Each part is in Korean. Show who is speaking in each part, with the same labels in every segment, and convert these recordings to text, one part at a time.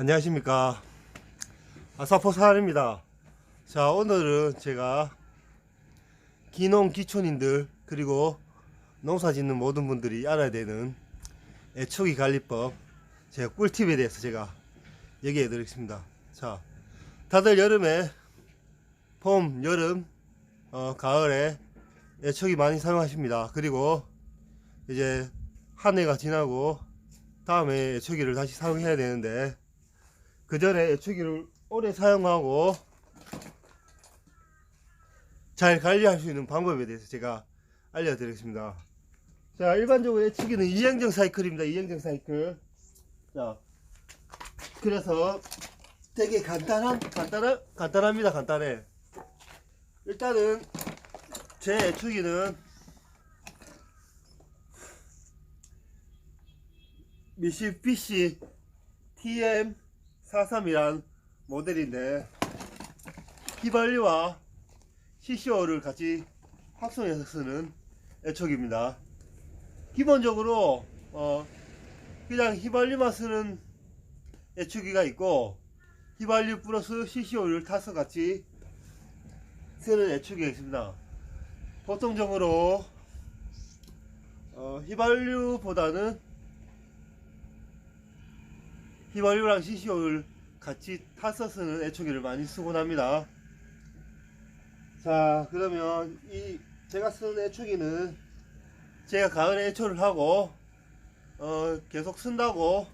Speaker 1: 안녕하십니까. 아사포 사ар입니다. 자 오늘은 제가 기농 기촌인들 그리고 농사 짓는 모든 분들이 알아야 되는 애초기 관리법 제가 꿀팁에 대해서 제가 얘기해 드리겠습니다. 자 다들 여름에 봄 여름 어, 가을에 애초기 많이 사용하십니다. 그리고 이제 한 해가 지나고 다음에 애초기를 다시 사용해야 되는데 그 전에 애초기를 오래 사용하고 잘 관리할 수 있는 방법에 대해서 제가 알려드리겠습니다. 자, 일반적으로 애초기는 이행정 사이클입니다. 이행정 사이클. 자, 그래서 되게 간단한, 간단한, 간단합니다. 간단해. 일단은 제 애초기는 미시피시 TM43이란 모델인데 휘발유와 CCO를 같이 확성해서 쓰는 애촉입니다. 기본적으로 어, 그냥 휘발유만 쓰는 애초기가 있고 휘발유 플러스 CCO를 타서 같이 쓰는 애초기가 있습니다. 보통적으로 어, 휘발유보다는 휘발유랑 CCO를 같이 타서 쓰는 애초기를 많이 쓰곤 합니다. 자, 그러면 이 제가 쓰는 애초기는 제가 가을에 애초를 하고 어, 계속 쓴다고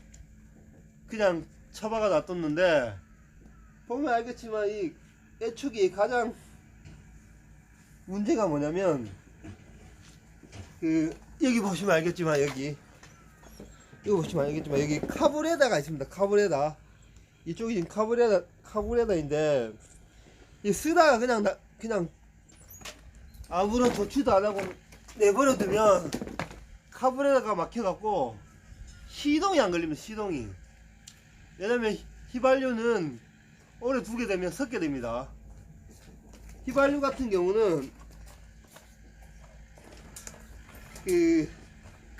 Speaker 1: 그냥 처박아 놔뒀는데 보면 알겠지만 이 애초기 가장 문제가 뭐냐면 그 여기 보시면 알겠지만 여기 이거 보시면 알겠지만 여기 카브레다가 있습니다. 카브레다. 이쪽이 지금 카브레다 카브레다인데 이 쓰다가 그냥 나, 그냥 아무런 조치도 안 하고 내버려 두면 카브레다가 막혀갖고 시동이 안 걸립니다. 시동이. 왜냐면 휘발유는 오래 두게 되면 섞게 됩니다. 휘발유 같은 경우는 그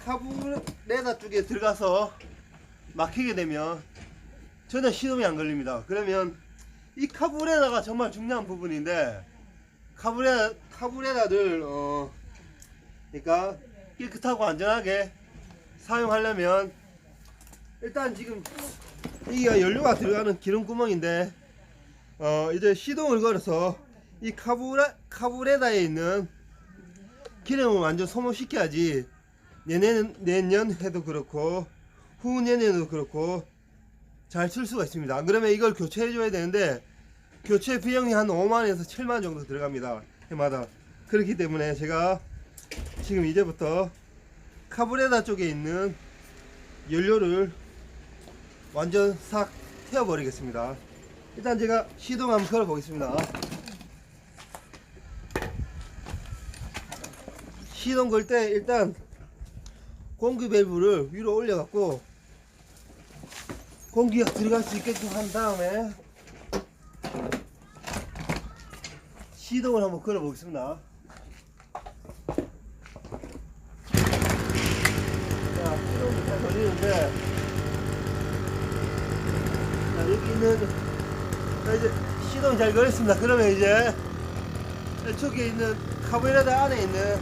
Speaker 1: 카브레다 쪽에 들어가서 막히게 되면 전혀 시동이 안 걸립니다. 그러면 이 카브레다가 정말 중요한 부분인데 카브레 카브레다를 어 그러니까 깨끗하고 안전하게 사용하려면 일단 지금 이게 연료가 들어가는 기름 구멍인데 어 이제 시동을 걸어서 이 카브레 카브레다에 있는 기름을 완전 소모시켜야지 내년 내년 해도 그렇고 후내년에도 그렇고 잘 쓸 수가 있습니다. 안 그러면 이걸 교체해 줘야 되는데 교체 비용이 한 5만에서 7만 정도 들어갑니다. 해마다. 그렇기 때문에 제가 지금 이제부터 카브레다 쪽에 있는 연료를 완전 싹 태워 버리겠습니다. 일단 제가 시동 한번 걸어 보겠습니다. 시동 걸 때 일단 공기 밸브를 위로 올려 갖고 공기가 들어갈 수 있게끔 한 다음에 시동을 한번 걸어 보겠습니다. 자, 시동이 잘 걸리는데 자, 여기 있는 자, 이제 시동이 잘 걸렸습니다. 그러면 이제 이쪽에 있는 카브레다 안에 있는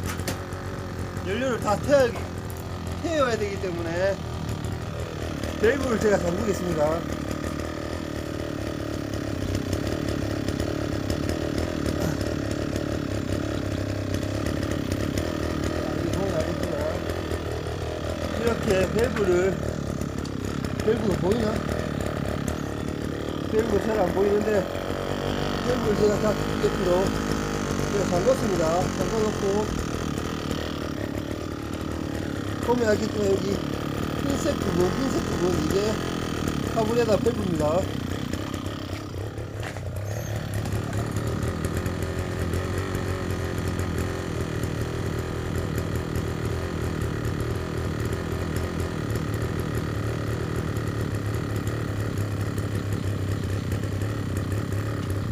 Speaker 1: 연료를 다 태워, 태워야 되기 때문에 밸브를 제가 잠그겠습니다. 이렇게 밸브를 밸브가 보이나? 밸브 잘안 보이는데 밸브를 제가 다 두개로 제가 잠궜습니다. 잠궈놓고 보면 알겠지만 여기 흰색 부분, 흰색 부분 이게 카브레다 밸브입니다.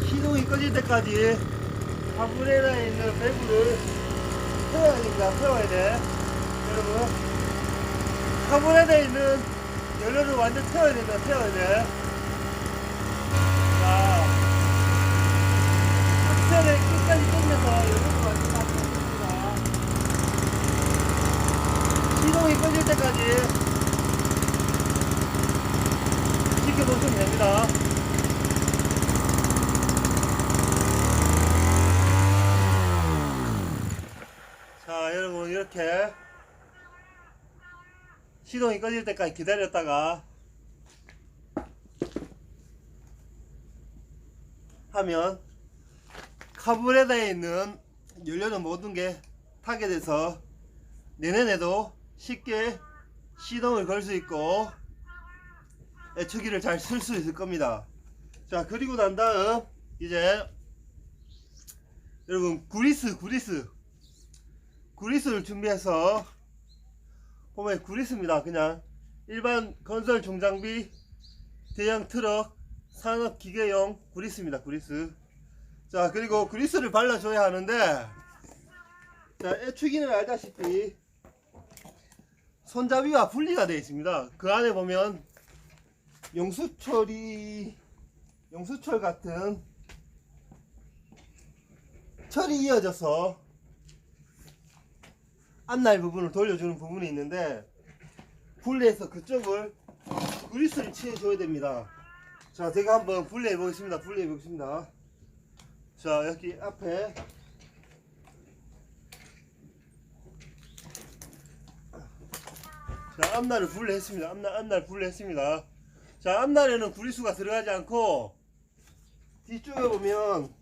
Speaker 1: 시동이 꺼질 때까지 카브레다에 있는 밸브를 태워야 됩니다. 태워야 돼. 여러분. 카본에다 있는 연료를 완전 태워야 된다 태워야 돼 자, 악셀을 끝까지 끌면서 여기서 완전 다 펴줍니다. 시동이 꺼질 때까지 지켜보시면 됩니다. 자, 여러분, 이렇게 시동이 꺼질 때까지 기다렸다가 하면 카브레다에 있는 연료는 모든 게 타게 돼서 내년에도 쉽게 시동을 걸 수 있고 애초기를 잘 쓸 수 있을 겁니다. 자 그리고 난 다음 이제 여러분 구리스 구리스 구리스를 준비해서 보면 구리스입니다. 그냥 일반 건설 종장비 대형 트럭 산업 기계용 구리스입니다. 구리스. 자, 그리고 구리스를 발라줘야 하는데, 자, 애추기는 알다시피 손잡이와 분리가 되어 있습니다. 그 안에 보면 용수철이, 용수철 같은 철이 이어져서 앞날 부분을 돌려주는 부분이 있는데, 분리해서 그쪽을 구리스를 칠해줘야 됩니다. 자, 제가 한번 분리해 보겠습니다. 분리해 보겠습니다. 자, 여기 앞에 자, 앞날을 분리했습니다. 앞날, 앞날 분리했습니다. 자, 앞날에는 구리수가 들어가지 않고 뒤쪽에 보면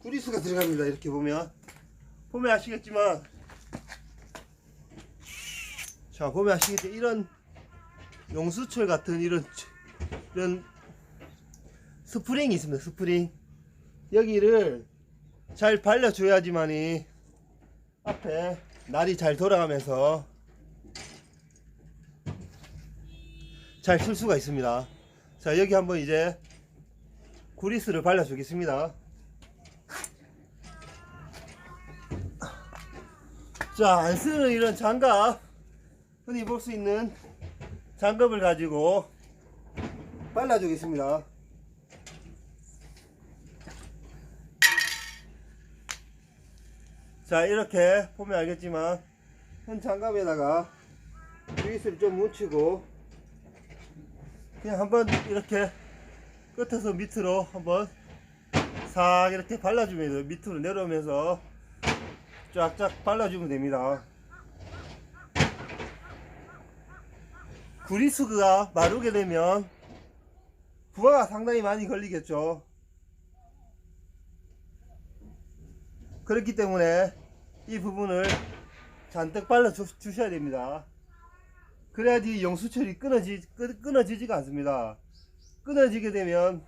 Speaker 1: 구리수가 들어갑니다. 이렇게 보면 보면 아시겠지만 자, 보면 아시겠지만 이런 용수철 같은 이런 이런 스프링이 있습니다. 스프링 여기를 잘 발라줘야지만이 앞에 날이 잘 돌아가면서 잘 쓸 수가 있습니다. 자 여기 한번 이제 구리스를 발라 주겠습니다. 자 안 쓰는 이런 장갑 흔히 볼 수 있는 장갑을 가지고 발라주겠습니다. 자 이렇게 보면 알겠지만 현 장갑에다가 그리스를 좀 묻히고 그냥 한번 이렇게 끝에서 밑으로 한번 싹 이렇게 발라주면 밑으로 내려오면서 쫙쫙 발라주면 됩니다. 구리스가 마르게 되면 부하가 상당히 많이 걸리겠죠. 그렇기 때문에 이 부분을 잔뜩 발라 주, 주셔야 됩니다. 그래야지 영수철이 끊어지, 끊, 끊어지지가 않습니다. 끊어지게 되면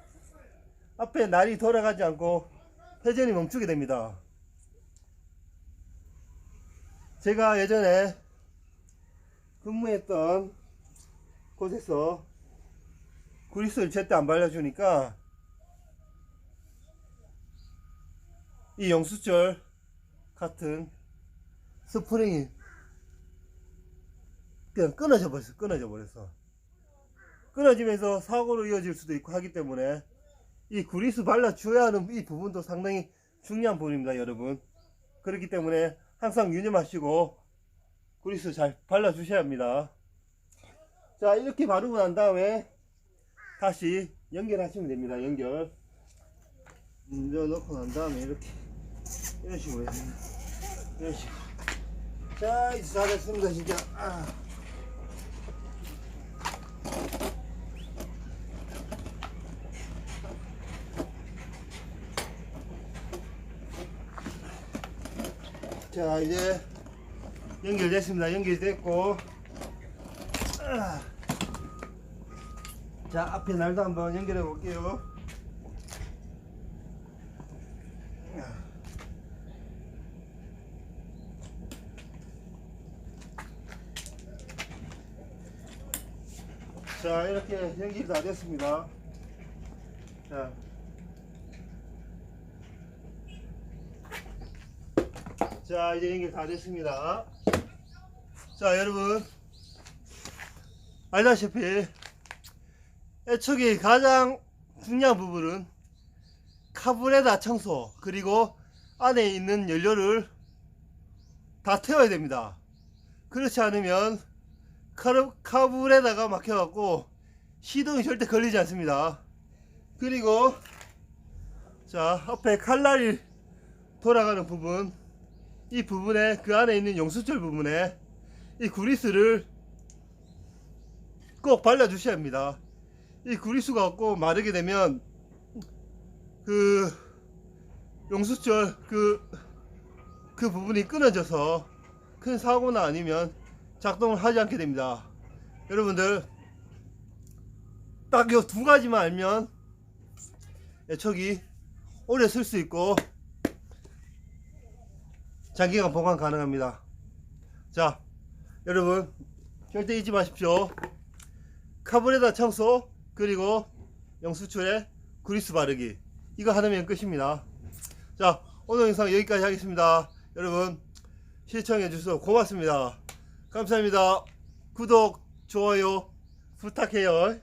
Speaker 1: 앞에 날이 돌아가지 않고 회전이 멈추게 됩니다. 제가 예전에 근무했던 곳에서 구리스를 제때 안 발라주니까 이 영수철 같은 스프링이 그냥 끊어져 버렸어 끊어져 버렸어. 끊어지면서 사고로 이어질 수도 있고 하기 때문에 이 구리스 발라줘야 하는 이 부분도 상당히 중요한 부분입니다 여러분. 그렇기 때문에 항상 유념하시고 구리스 잘 발라주셔야 합니다 자 이렇게 바르고 난 다음에 다시 연결하시면 됩니다. 연결. 먼저 넣고 난 다음에 이렇게 이런 식으로 해서 이런 식으로. 자 이제 다 됐습니다 진짜. 아. 자 이제 연결됐습니다. 연결됐고. 아. 자 앞에 날도 한번 연결해 볼게요. 자 이렇게 연결이 다 됐습니다. 자. 자 이제 연결 다 됐습니다. 자 여러분. 알다시피 애축이 가장 중요한 부분은 카브레다 청소 그리고 안에 있는 연료를 다 태워야 됩니다. 그렇지 않으면 카브레다가 막혀갖고 시동이 절대 걸리지 않습니다. 그리고 자 앞에 칼날이 돌아가는 부분 이 부분에 그 안에 있는 용수철 부분에 이 구리스를 꼭 발라주셔야 합니다. 이 구리수가 없고 마르게 되면 그 용수철 그, 그 부분이 끊어져서 큰 사고나 아니면 작동을 하지 않게 됩니다. 여러분들 딱 이 두 가지만 알면 애척이 오래 쓸 수 있고 장기간 보관 가능합니다. 자, 여러분 절대 잊지 마십시오. 카브레다 청소 그리고 영수철에 그리스 바르기 이거 하나면 끝입니다. 자, 오늘 영상 여기까지 하겠습니다. 여러분 시청해 주셔서 고맙습니다. 감사합니다. 구독, 좋아요 부탁해요.